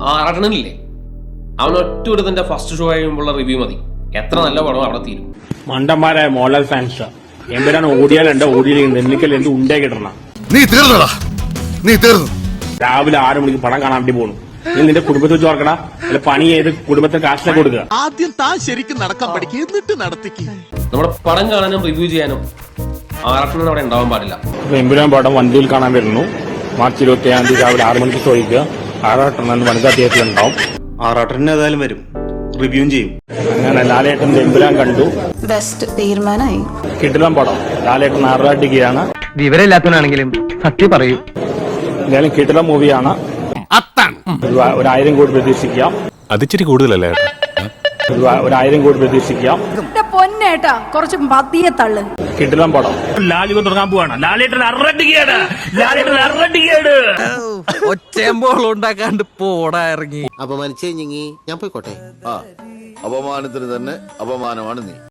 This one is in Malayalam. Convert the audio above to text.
ആറട്ടണില്ലേ അവൻ ഒറ്റ ഒരു തന്റെ ഫസ്റ്റ് ഷോ കഴിയുമ്പോഴുള്ള റിവ്യൂ മതി. എത്ര നല്ല പടം അവിടെ തീരും. മണ്ടന്മാരായ മോഹൻലാൽ ഫാൻസ് എമ്പരാണ് ഓടിയാലുണ്ട് ഓടിയില്ലെങ്കിൽ നെല്ലിക്കൽ എന്ത് ഉണ്ടേ കിട്ടണം നീ തീർന്നടാ. നീ തീർന്നു. രാവിലെ ആറ് മണിക്ക് പടം കാണാൻ വേണ്ടി പോണു. നീ നിന്റെ കുടുംബത്തെ വെച്ച് ഓർക്കടാ. അല്ല പണി ചെയ്ത് കുടുംബത്തിന് കാശിനെ കൊടുക്കുക. ആദ്യം താൻ ശരിക്കും നടക്കാൻ പഠിക്കുക എന്നിട്ട് നടത്തിക്ക്. നമ്മുടെ പടം കാണാനും റിവ്യൂ ചെയ്യാനും ആറട്ടണൻ അവിടെ ഉണ്ടാവാൻ പാടില്ല. എമ്പുരാൻ പടം വണ്ടിയിൽ കാണാൻ വരുന്നു. മാർച്ച് ഇരുപത്തി ഏഴാം തീയതി രാവിലെ ആറ് മണിക്ക് ചോദിക്കുക ആറാട്ടെണ്ണം വനിതാ തിയേറ്ററിൽ ഉണ്ടാവും. ആറാട്ടന് ഏതായാലും വരും. റിവ്യൂ ചെയ്യും. അങ്ങനെ ലാലേട്ടൻ എമ്പുരാൻ കണ്ടു. ബെസ്റ്റ് തീരുമാനമായി. കിടിലം പടം. ലാലേട്ടൻ ആറാട്ടിക്കുകയാണ് വിവരമില്ലാത്തവനാണെങ്കിലും സത്യം പറയൂ. എന്തായാലും കിടിലം മൂവിയാണ്. ഒരായിരം ഒരു ആയിരം കോടി പ്രതീക്ഷിക്കാം. അതിച്ചിരി കൂടുതലല്ലേ? ഒരു ആയിരം കോടി പ്രതീക്ഷിക്കാം. പൊന്നേട്ടാ കുറച്ച് പതിയെ തള്ളു. കിടിലം പടം. ലാലിക തുടങ്ങാൻ പോവാണ്. ലാലേട്ടൻ അറട്ടിക്കുകയാണ് ലാലേട്ടൻ അറട്ടിക്കുകയാണ് ഒച്ചയമ്പോൾ ഉണ്ടാക്കാണ്ട് പോടാ ഇറങ്ങി. അപമാനിച്ചേ ഞങ്ങി. ഞാൻ പോയിക്കോട്ടെ. ആ. അപമാനത്തിന് തന്നെ അപമാനമാണ് നീ.